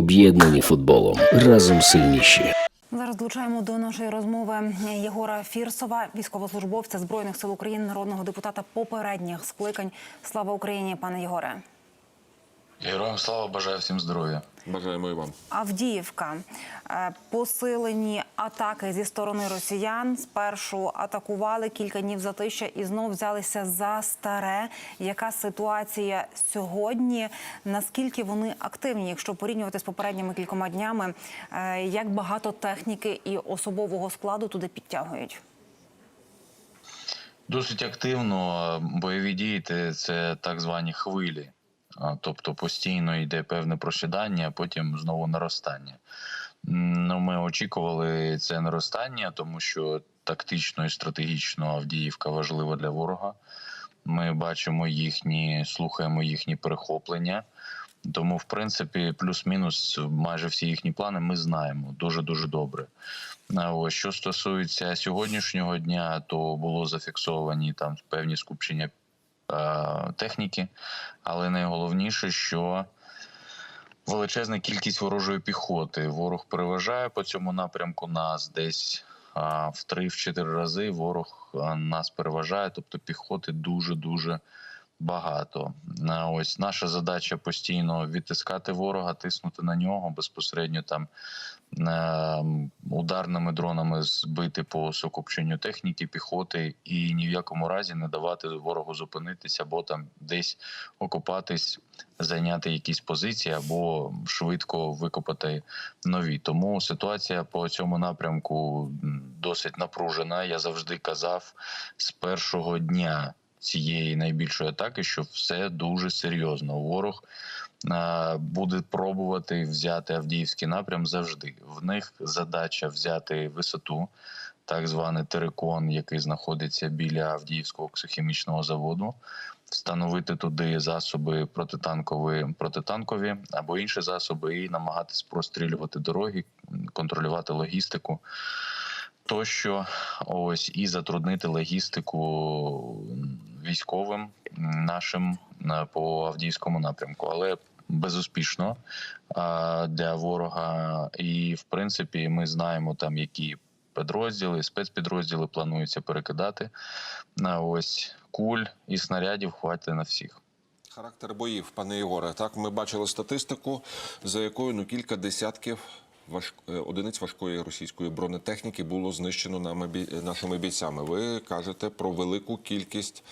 об'єднані футболом. Разом сильніші. Зараз долучаємо до нашої розмови Єгора Фірсова, військовослужбовця збройних сил України, народного депутата попередніх скликань. Слава Україні, пане Єгоре. Героям слава бажаю всім здоров'я. Бажаємо і вам. Авдіївка. Е, Посилені атаки зі сторони росіян. Спершу атакували кілька днів затища і знов взялися за старе. Яка ситуація сьогодні? Наскільки вони активні, якщо порівнювати з попередніми кількома днями? Е, Як багато техніки і особового складу туди підтягують? Досить активно бойові дії це так звані хвилі. Тобто постійно йде певне просідання, а потім знову наростання. Ну, ми очікували це наростання, тому що тактично і стратегічно Авдіївка важлива для ворога. Ми бачимо їхні, слухаємо їхні перехоплення. Тому, в принципі, плюс-мінус майже всі їхні плани ми знаємо дуже дуже добре. Ось що стосується сьогоднішнього дня, то було зафіксовані там певні скупчення техніки, але найголовніше, що величезна кількість ворожої піхоти. Ворог переважає по цьому напрямку нас десь в 3-4 рази. Ворог нас переважає, тобто піхоти дуже дуже багато. Ось наша задача постійно відтискати ворога, тиснути на нього безпосередньо там е, ударними дронами збити по сокупченню техніки, піхоти і ні в якому разі не давати ворогу зупинитися або там десь окопатись, зайняти якісь позиції або швидко викопати нові. Тому ситуація по цьому напрямку досить напружена. Я завжди казав з першого дня цієї найбільшої атаки, що все дуже серйозно. Ворог буде пробувати взяти Авдіївський напрям завжди. В них задача взяти висоту, так званий терикон, який знаходиться біля Авдіївського ксохімічного заводу. Встановити туди засоби протитанкові, протитанкові або інші засоби, і намагатись прострілювати дороги, контролювати логістику тощо, ось і затруднити логістику військовим нашим по Авдіївському напрямку, але безуспішно для ворога. І в принципі, ми знаємо там, які підрозділи, спецпідрозділи плануються перекидати. На ось куль і снарядів хватить на всіх. Характер боїв, пане Єгоре. Так, ми бачили статистику, за якою ну кілька десятків важ... е, одиниць важкої російської бронетехніки було знищено нами бій- нашими бійцями. Ви кажете про велику кількість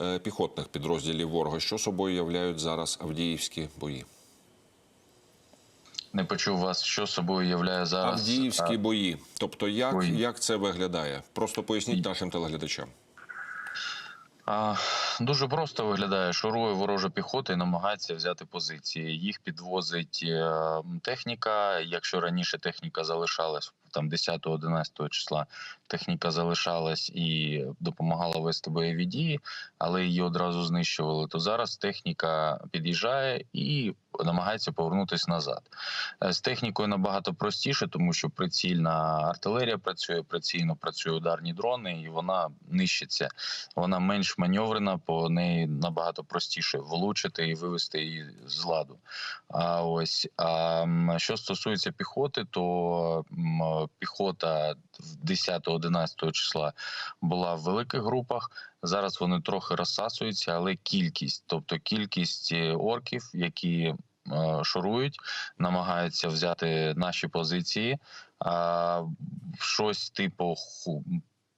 е, піхотних підрозділів ворога. Що собою являють зараз авдіївські бої? Не почув вас, що собою являє зараз Авдіївські а, бої. Тобто, як, Бої. як це виглядає? Просто поясніть нашим телеглядачам. Дуже просто виглядає. Шурує ворожа піхота і намагається взяти позиції. Їх підвозить е, техніка. Якщо раніше техніка залишалась там 10-11 числа, техніка залишалась і допомагала вести бойові дії, але її одразу знищували. То зараз техніка під'їжджає і намагається повернутися назад. Е, З технікою набагато простіше, тому що прицільна артилерія працює, прицільно працює ударні дрони, і вона нищиться. Вона менш маневрена, по неї набагато простіше влучити і вивести її з ладу. А ось а що стосується піхоти, то піхота 10-11 числа була в великих групах. Зараз вони трохи розсасуються, але кількість, тобто кількість е, орків, які е, шурують, намагаються взяти наші позиції. Щось типу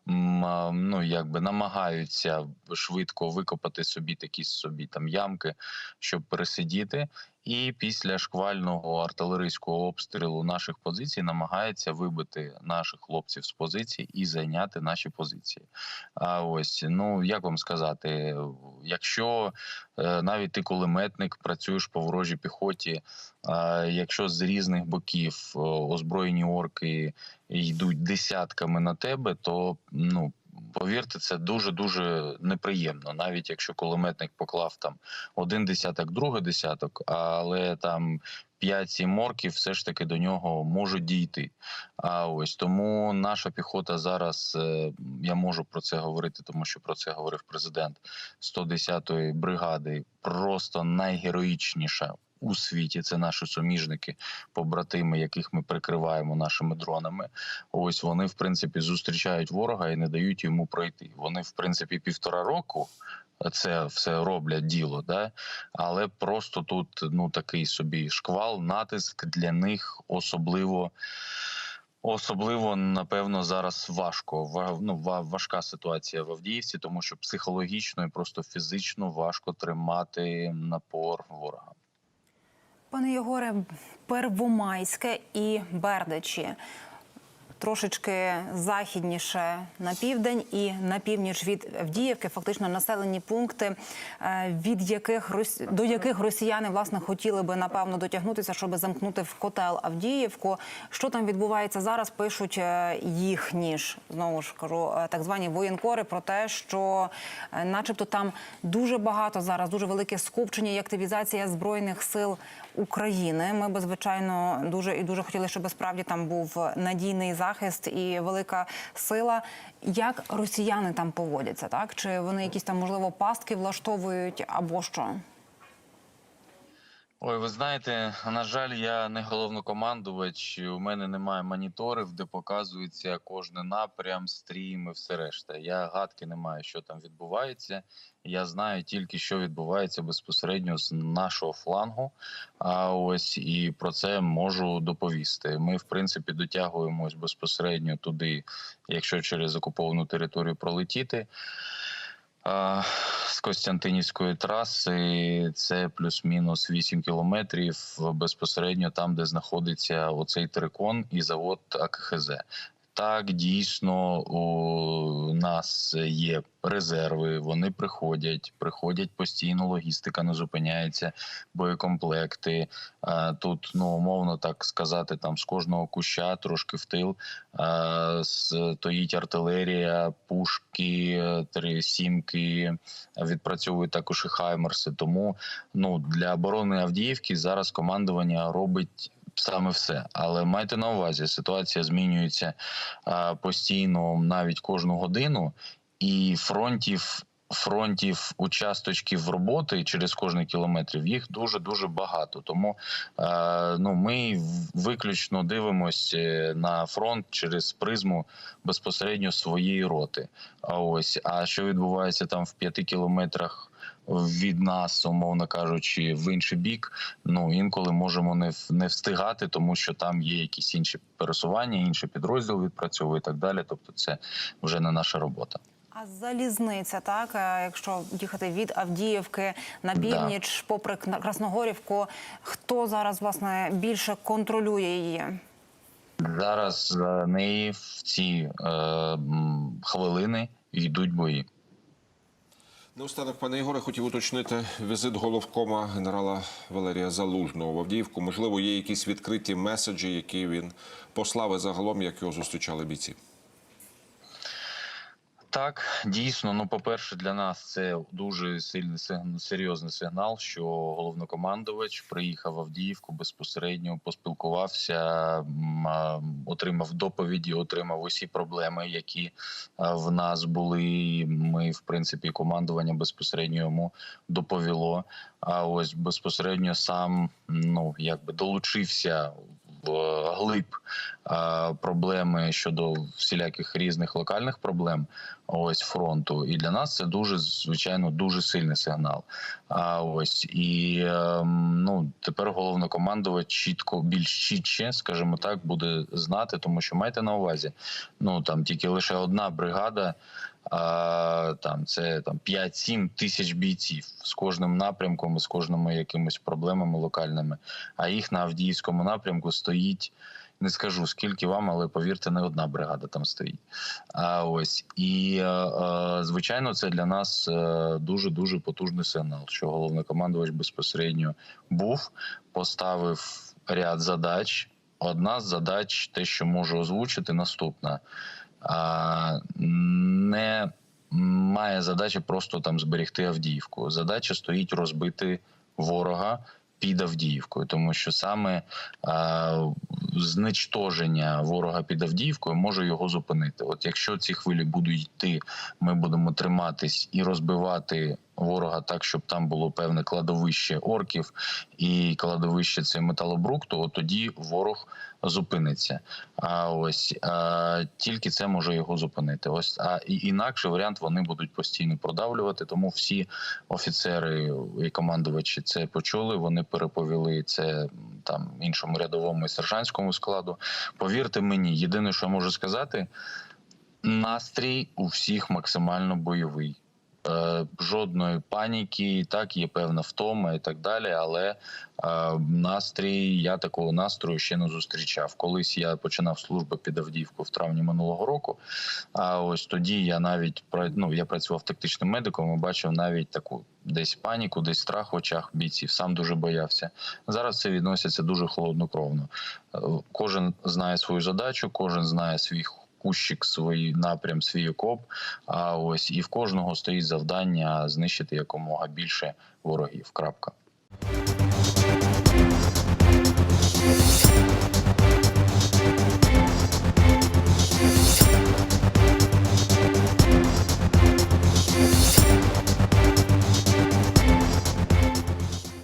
ну якби намагаються швидко викопати собі такі собі там ямки, щоб пересидіти. І після шквального артилерійського обстрілу наших позицій намагається вибити наших хлопців з позицій і зайняти наші позиції. А ось ну як вам сказати, якщо е, навіть ти кулеметник працюєш по ворожій піхоті, а якщо з різних боків е, озброєні орки йдуть десятками на тебе, то ну. Повірте, це дуже дуже неприємно, навіть якщо кулеметник поклав там один десяток, другий десяток, але там 5-7 морків все ж таки до нього можуть дійти. А ось тому наша піхота зараз е, я можу про це говорити, тому що про це говорив президент 110-ї бригади. Просто найгероїчніша у світі. Це наші суміжники, побратими, яких ми прикриваємо нашими дронами. Ось вони, в принципі, зустрічають ворога і не дають йому пройти. Вони, в принципі, півтора року. Це все роблять діло, да але просто тут ну такий собі шквал, натиск для них особливо. Особливо напевно зараз важко. Ва- ну, важка ситуація в Авдіївці, тому що психологічно і просто фізично важко тримати напор ворога. Пане Єгоре, Первомайське і Бердичі. Трошечки західніше на південь і на північ від Авдіївки, фактично населені пункти, е, від яких до яких росіяни власне хотіли би напевно дотягнутися, щоб замкнути в котел Авдіївку. Що там відбувається зараз? Пишуть е, їхні ж знову ж кажу, е, так звані воєнкори про те, що, начебто, там дуже багато зараз, дуже велике скупчення і активізація збройних сил України. Ми би звичайно дуже і дуже хотіли, щоб справді там був надійний захист і велика сила. Як росіяни там поводяться, так чи вони якісь там можливо пастки влаштовують або що? Ой, ви знаєте, на жаль, я не головнокомандувач. У мене немає моніторів, де показується кожен напрям, стрім і все решта. Я гадки не маю, що там відбувається. Я знаю тільки, що відбувається безпосередньо з нашого флангу. А ось і про це можу доповісти. Ми, в принципі, дотягуємось безпосередньо туди, якщо через окуповану територію пролетіти. З Костянтинівської траси це плюс-мінус 8 кілометрів безпосередньо там, де знаходиться оцей трикон і завод АКХЗ. Так, дійсно, у нас є резерви, вони приходять, приходять постійно, логістика не зупиняється, боєкомплекти. Тут, ну умовно так сказати, там з кожного куща трошки в тил стоїть артилерія, пушки, три сімки, відпрацьовують також і хаймерси. Тому ну для оборони Авдіївки зараз командування робить. Саме все, але майте на увазі, ситуація змінюється а, постійно, навіть кожну годину, і фронтів. Фронтів участочків роботи через кожний кілометр їх дуже дуже багато. Тому е, ну ми виключно дивимося на фронт через призму безпосередньо своєї роти. А ось а що відбувається там в п'яти кілометрах від нас, умовно кажучи, в інший бік. Ну інколи можемо не не встигати, тому що там є якісь інші пересування, інший підрозділ відпрацьовує і так далі. Тобто, це вже не наша робота. А залізниця, так е, якщо їхати від Авдіївки на Да. північ, попри Красногорівку, хто зараз власне більше контролює її? Зараз за неї в ці е, хвилини йдуть бої. Наостанок, пане Ігоре, хотів уточнити візит головкома генерала Валерія Залужного в Авдіївку. Можливо, є якісь відкриті меседжі, які він послав і загалом, як його зустрічали бійці. Так, дійсно. Ну, по-перше, для нас це дуже сильний серйозний сигнал, що головнокомандувач приїхав в Авдіївку безпосередньо, поспілкувався, отримав доповіді, отримав усі проблеми, які в нас були. Ми, в принципі, командування безпосередньо йому доповіло. А ось безпосередньо сам ну якби долучився глиб проблеми щодо всіляких різних локальних проблем ось фронту. І для нас це дуже звичайно дуже сильний сигнал. А ось і ем, ну тепер головнокомандувач чітко більш чітче, скажімо так, буде знати, тому що майте на увазі, ну там тільки лише одна бригада. А, там це там 5-7 тисяч бійців з кожним напрямком, з кожними якимись проблемами локальними. А їх на Авдіївському напрямку стоїть. Не скажу скільки вам, але повірте, не одна бригада там стоїть. А ось і е, е, звичайно, це для нас дуже дуже потужний сигнал, що головнокомандувач безпосередньо був, поставив ряд задач. Одна з задач, те, що можу озвучити, наступна. Не має задачі просто там зберегти Авдіївку. Задача стоїть розбити ворога під Авдіївкою, тому що саме а, зничтоження ворога під Авдіївкою може його зупинити. От якщо ці хвилі будуть йти, ми будемо триматись і розбивати ворога так, щоб там було певне кладовище орків і кладовище це металобрукту, от тоді ворог зупиниться. А ось а, тільки це може його зупинити. Ось а інакше варіант вони будуть постійно продавлювати. Тому всі офіцери і командувачі це почули. Вони переповіли це там іншому рядовому і сержантському складу. Повірте мені, єдине, що я можу сказати, настрій у всіх максимально бойовий. Е, жодної паніки, так є певна втома і так далі. Але е, настрій, я такого настрою ще не зустрічав. Колись я починав службу під Авдіївку в травні минулого року. А ось тоді я навіть ну, я працював тактичним медиком і бачив навіть таку десь паніку, десь страх в очах бійців. Сам дуже боявся. Зараз це відноситься дуже холоднокровно. Е, Кожен знає свою задачу, кожен знає свій кущик, свій напрям, свій окоп. А ось і в кожного стоїть завдання знищити якомога більше ворогів. Крапка.